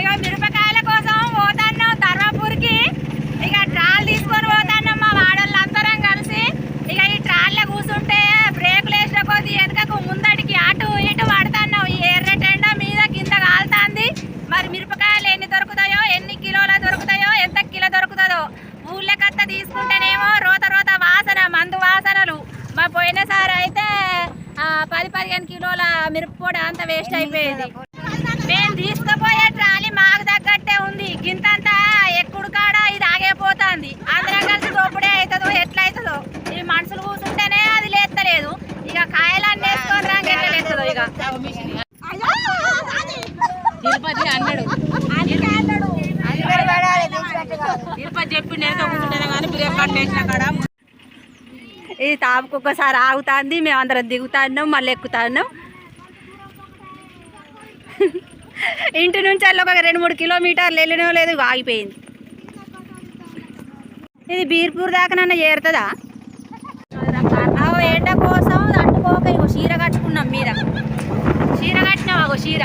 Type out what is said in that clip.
ఇక మిరపకాయల కోసం పోతాన్నాం ధర్మపూర్కి. ఇక ట్రాల్ తీసుకొని పోతాన్నాం మా వాడోళ్ళు కలిసి. ఇక ఈ ట్రాల్లో కూర్చుంటే బ్రేకులు వేసిన కొద్ది వెనకకు ముందడికి అటు ఇటు పడతాను ఈ ఎర్రటెండ మీద కింద కాలుతాంది. మరి మిరపకాయలు ఎన్ని దొరుకుతాయో ఎన్ని కిలోల దొరుకుతాయో ఎంత కిలో దొరుకుతుందో ఊళ్ళకత్త తీసుకుంటేనేమో రోత రోత వాసన మందు వాసనలు. మా పోయినసారి అయితే పది పదిహేను కిలోల మిరపపొడి అంత వేస్ట్ అయిపోయేది. మేము తీసుకుపోయే మాకు తగ్గట్టే ఉంది. గింతంతా ఎక్కుడు కాడ ఇది ఆగైపోతుంది. అందరం కలిసి దోపుడే అవుతుందో ఎట్లా అవుతుందో ఈ మనుషులు కూర్చుంటేనే అది లేస్తలేదు ఇక కాయలన్నీ రంగు ఎట్లా లేస్తుందో ఇక. తిరుపతి అన్నాడు. తిరుపతి చెప్పి నేను కూర్చుంటేనే కానీ బ్రేక్ కట్టేసిన కాడ ఇది తాపుకు ఒక్కసారి ఆగుతుంది మేము అందరం దిగుతున్నాం మళ్ళీ ఎక్కుతున్నాం. ఇంటి నుంచి వెళ్ళి ఒక రెండు మూడు కిలోమీటర్లు వెళ్ళినో లేదు ఆగిపోయింది. ఇది బీర్పూర్ దాకానన్నా చేరుతుందా? ఎండ కోసం తట్టుకోక ఇగో చీర కట్టుకున్నాం మీద. చీర కట్టినావు అగో చీర?